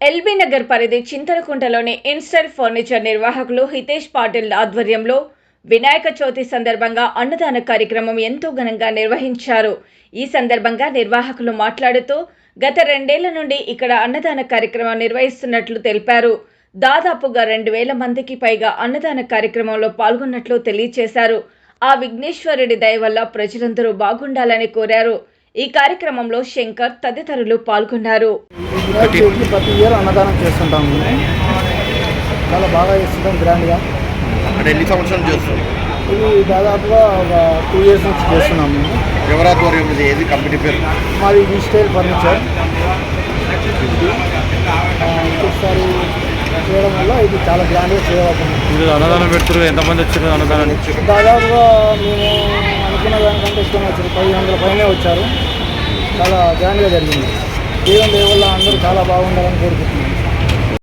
LB Nagar పరిధి చింతలకుంటలోని install furniture నిర్వాహకులు హితేష్ పాటిల్ ఆధ్వర్యంలో వినాయక చవితి సందర్భంగా అన్నదాన కార్యక్రమం ఎంతో ఘనంగా నిర్వహించారు. ఈ సందర్భంగా నిర్వాహకులు మాట్లాడుతూ గత రెండేళ్ళ నుండి ఇక్కడ అన్నదాన కార్యక్రమం నిర్వహిస్తున్నట్లు తెలిపారు. దాదాపుగా రెండు వేల మందికి పైగా అన్నదాన కార్యక్రమంలో పాల్గొన్నట్లు తెలియజేశారు ఆ విఘ్నేశ్వరుడి దయ వల్ల ప్రజలందరూ బాగుండాలని కోరారు. ఈ కార్యక్రమంలో శంకర్ తదితరులు పాల్గొన్నారు. ప్రతి ఇయర్ అన్నదానం చేస్తుంటాము చాలా బాగా చేస్తుంటాం గ్రాండ్గా. అంటే ఎన్ని సంవత్సరాలు చేస్తారు ఇది దాదాపుగా ఒక టూ ఇయర్స్ నుంచి చేస్తున్నాము మేము ఎవరి ఆధ్వర్యం ఇది ఏది కంపెనీ పేరు? మాది ఈ స్టైల్ ఫర్నిచర్. ఆ, ఇంకొకసారి చేయడం వల్ల ఇది చాలా గ్రాండ్గా మీరు అన్నదానం పెడుతున్నారు. ఎంతమంది వచ్చారు అన్నదానానికి? దాదాపుగా మేము దానికంటే ఎక్కువ వచ్చారు పది వందల పైనే వచ్చారు. చాలా గ్రాండ్గా జరిగింది. దేవుని దేవుళ్ళ అందరూ చాలా బాగుండాలని కోరుకుంటున్నాను